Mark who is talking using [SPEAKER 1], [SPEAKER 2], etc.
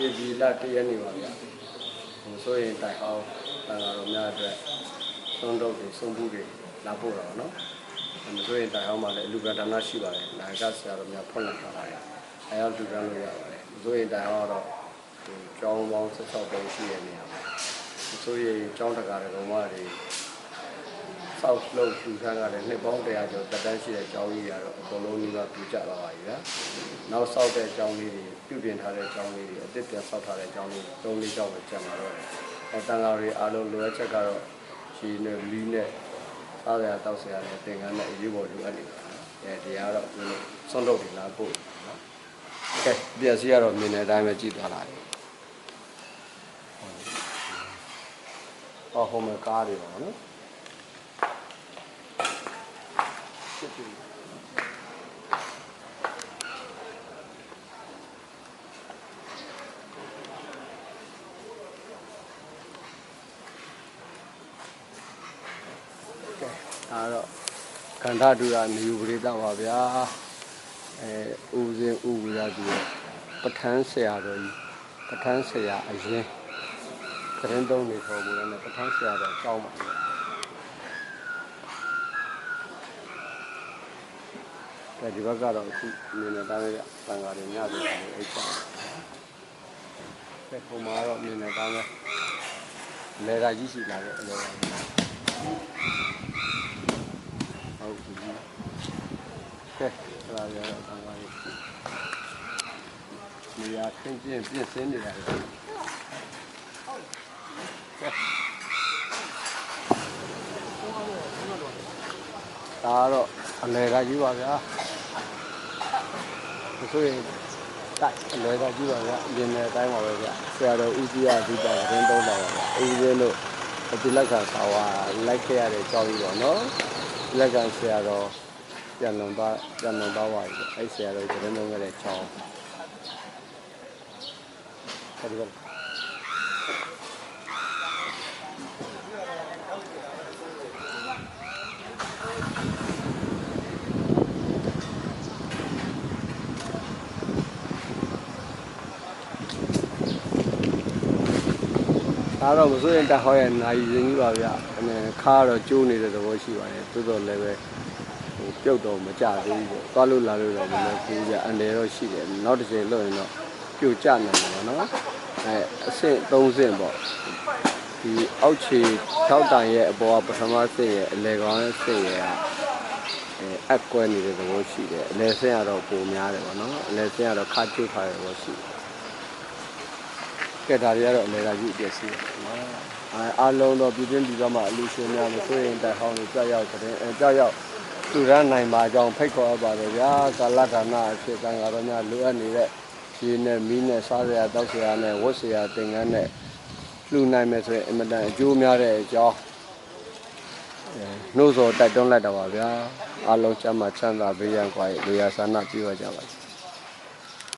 [SPEAKER 1] AB လတရက်နေပါဗျာဟိုဆိုရင်တိုင်အောင်တန်ဃာတော်များအတွက်သုံးတော့တွေသုံးဘူးတွေလာပို့တော့နော်မဆိုရင်တိုင်အောင်မှလည်းအလူကဒါနရှိပါတယ်နာဂဆရာတော်များဖွင့်လိုက်ထားပါတယ်အဲရောက်လူကမ်းလို့ရပါတယ်မဆိုရင်တိုင်အောင်တော့ဒီကျောင်းပေါင်း16တုံးရှိတဲ့နေရာမှာမဆိုရင်ကျောင်းတကာတွေကောင်မတွေ ဆောက်လုပ်ထူထမ်းကလည်းနှစ်ပေါင်း100ကျော်တက်တန်းရှိတဲ့ကျောင်းကြီးတွေကတော့အကုန်လုံးကြီးကပြူကျလာပါပြီဗျာနောက်ဆောက်တဲ့ကျောင်းလေးတွေပြုပြင်ထားတဲ့ကျောင်းလေးတွေအသစ်ပြန်ဆောက်ထားတဲ့ကျောင်းလေး၃လေးကျောင်းပဲကျန်လာတော့တယ်အဲတန်ဃာတွေအားလုံးလိုအပ်ချက်ကတော့ရှီနဲ့လီးနဲ့စားရတောက်ဆရာနဲ့သင်္ကန်းနဲ့အရေးပေါ်လိုအပ်နေတာအဲဒီကတော့ဒီလိုဆွန့်တော့ဒီလားပို့နော်ကဲပြည့်စည်ကတော့မြင်တဲ့အတိုင်းပဲကြည့်သွားလိုက်ဟောဟိုမှာကားတွေပါနော် ဒါတော့ကန္ဓာတူရနေယူပရိသပါဗျာအဲဦးစင်းဦးဝီရသူရဲ့ပဋ္ဌာန်းဆရာတော်ကြီးပဋ္ဌာန်းဆရာအရင်ကရင်သုံးနေခေါ်ဘူးလည်းပဋ္ဌာန်းဆရာတော်ကြောင်းပါ ကဲဒီဘက်ကတော့အခုနေနေတာလည်းတန်ဃာတွေညတယ်အိတ်ချကဲပုံမှာတော့နေနေတာလည်းလေရာကြီးရှိလာတဲ့အလောဟုတ်ပြီကဲအဲ့ဒါရတော့တန်ဃာတွေနေရာခင်းကျင်းပြည့်စင်းနေတာလေကဲဒါတော့အလေကကြီးပါဗျာမ ဆိုရင်တိုက်အလေကကြီးပါဗျာအရင်နဲ့အတိုင်းပါပဲဗျာဆရာတော်ဦးကြီးအဓိကရင်သုံးပါပါဗျာဦးကြီးလို့အတိလက္ခဏာသာဝါလိုက်ခဲ့ရတဲ့ကြောင်းကြီးပေါ့နော်လက္ခဏာဆရာတော်ပြန်လွန်သွားပြန်လွန်သွားပါပြီအဲ့ဆရာတော်ရင်သုံးခဲ့တဲ့ကြောင်းအဲ့ဒီက ဒါတော့မစိုးရင်တက်ဟောရဲ့နိုင်ရင်ကြီးပါဗျအဲခါကတော့ကျိုးနေတဲ့သဘောရှိပါတယ်သို့တော်လည်းပဲဟိုပြုတ်တော့မကြသေးဘူးပေါ့သွားလို့လာလို့တော့မလွယ်ဘူးဗျအန်တယ်တော့ရှိတယ်နောက်တစ်ချိန်လွတ်ရင်တော့ပြုတ်ကြနိုင်တယ်ပေါ့နော်အဲအဆင့်၃ဆင့်ပေါ့ဒီအောက်ခြေထောက်တန်ရဲ့အပေါ်ကပထမဆင့်ရဲ့အလယ်ကောင်ရဲ့ဆင့်ရဲ့ကအဲအက်ကွဲနေတဲ့သဘောရှိတယ်အလယ်ဆင့်ကတော့ပုံများတယ်ပေါ့နော်အလယ်ဆင့်ကတော့ခါကျိုးထားတဲ့သဘောရှိတယ် ကဲဒါတွေကတော့အလဲတာယူပြည့်စီနော်အဲအားလုံးတော့ပြည်တွင်းပြည်ပမှာအလူရှင်များမဆိုရင်တိုင်ဟောင်းကိုကြောက်ရောက်တဲ့အဲကြောက်ရောက်သူရနိုင်ပါကြောင်းဖိတ်ခေါ်ပါတယ်ဗျာကာလဒါနအဖြစ်တန်ဃာတော်များလိုအပ်နေတဲ့ရေနဲ့မီးနဲ့စားစရာတောက်စရာနဲ့ဝတ်စရာသင်္ကန်းနဲ့လှူနိုင်မယ်ဆိုရင်အင်မတန်အကျိုးများတဲ့အကြောင်းအဲနှိုးဆော်တိုက်တွန်းလိုက်တာပါဗျာအားလုံးချမ်းသာချမ်းသာဘေးရန်ကွာရေလူရဆန္ဒပြုရကြပါစေ